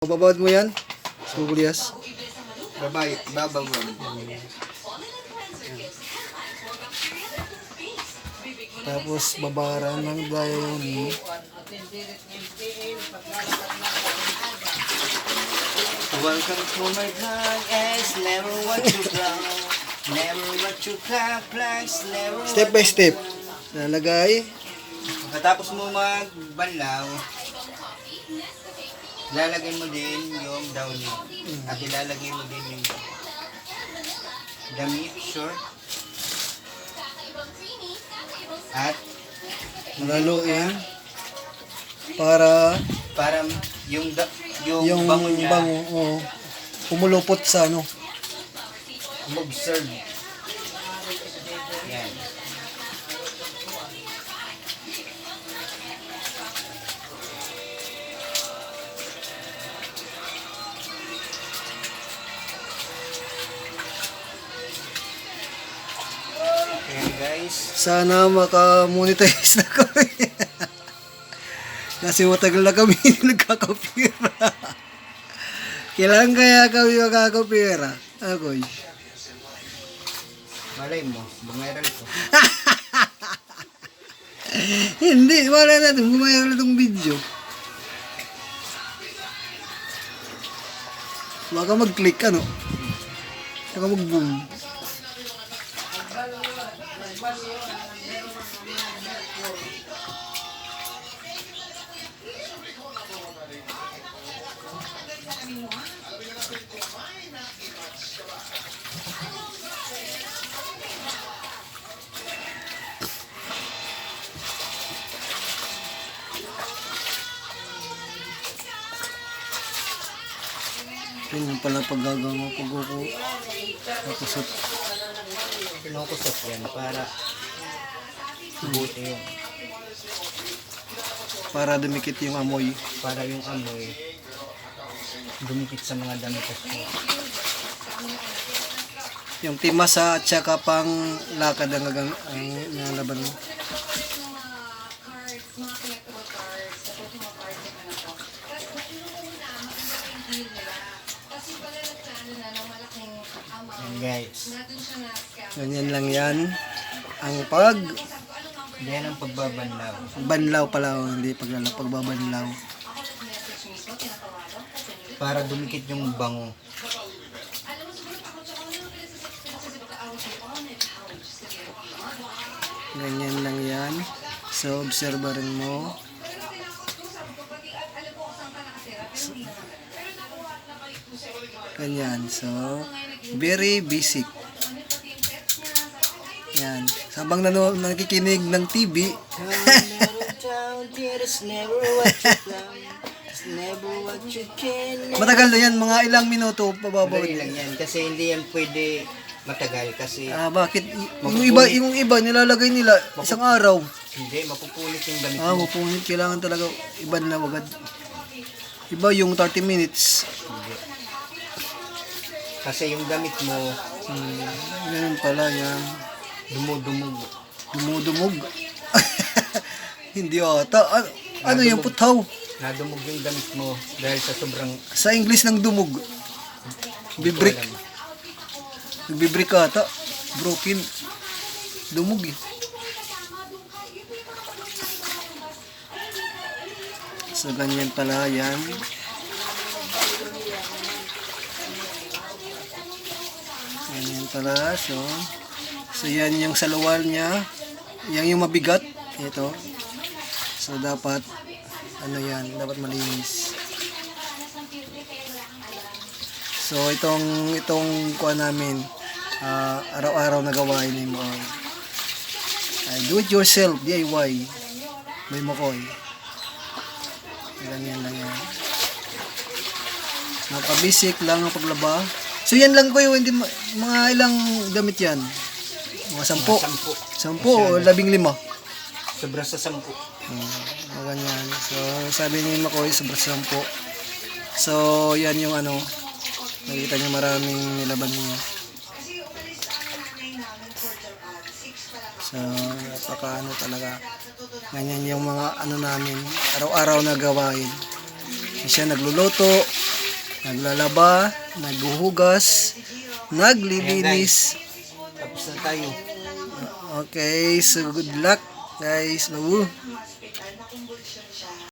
Babawad mo yan? Sugulyas. Babay, babaw mo. Tapos babaran ng diary. Welcome to my heart, it's never what you plan. Never what you plans, never Step by step. Lalagay. Pagkatapos mo magbanlaw, lalagay mo din yung downy. At ilalagay mo din yung damit, short. At Laluin. Para para yung da, yung, yung bango niya bango, oh, pumulupot sa ano. mag-serve. Yan. Guys. Sana maka-monetize na kami. Kasi matagal na kami nagkakapira. Kailan kaya kami makakapira? Agoy. Malay mo, bumeral ko. Hindi, wala natin. Na itong video. Baka mag-click, ano? Baka mag-boom. Yun pala paggagawa pag ako nakusot. Kinukusot yan para buti yung Para dumikit yung amoy. para yung amoy dumikit sa mga damit at Yung timasa at saka pang lakad ang, ang, ang nalaban mo. Guys. Ganyan lang yan. Ang pag Yan ang pagbabanlaw. banlaw pala, oh, hindi paglala, pagbabanlaw. Para dumikit yung bango. Ganyan lang yan. So, obserbarin mo. So, ganyan. So, very basic. Yan. Sabang nano, nakikinig ng TV, matagal na yan, mga ilang minuto pababaw. Lang yan kasi hindi yan pwede matagal kasi Ah, bakit? Yung iba, yung iba, nilalagay nila isang araw. hindi mapupunit yung damit Ah, mo. mapunit. Kailangan talaga iba na agad. Iba yung 30 minutes. Kasi yung damit mo Hmm, ganun pala yan. dumudumog. Dumudumog. Hindi ata. Ano, ano yung putaw? Nadumog yung damit mo dahil sa sobrang Sa English ng dumog. Bibrik. Nagbibrik ata. Broken. Dumog eh. So, ganyan pala yan. Ganyan pala. So, so yan yung saluwal niya. Yan yung mabigat. Ito. So, dapat, ano yan, dapat malinis. So, itong, itong kuha namin, ah, araw-araw na gawain ni mo. Ay, do it yourself, DIY. May makoy. Ganyan lang yan. Napabasic lang ang paglaba. So yan lang ko yung hindi ma- mga ilang gamit yan. Mga sampo. Sampu. Sampo o labing lima. Sobra sa sampu. Hmm, mga ganyan. So sabi ni Makoy, sobra sampo. So yan yung ano. Nakita niyo maraming nilaban niya. So, napaka ano talaga. Ganyan yung mga ano namin, araw-araw na gawain. Siya nagluluto, naglalaba, naghuhugas, naglilinis. Tapos na tayo. Okay, so good luck guys. Lawu.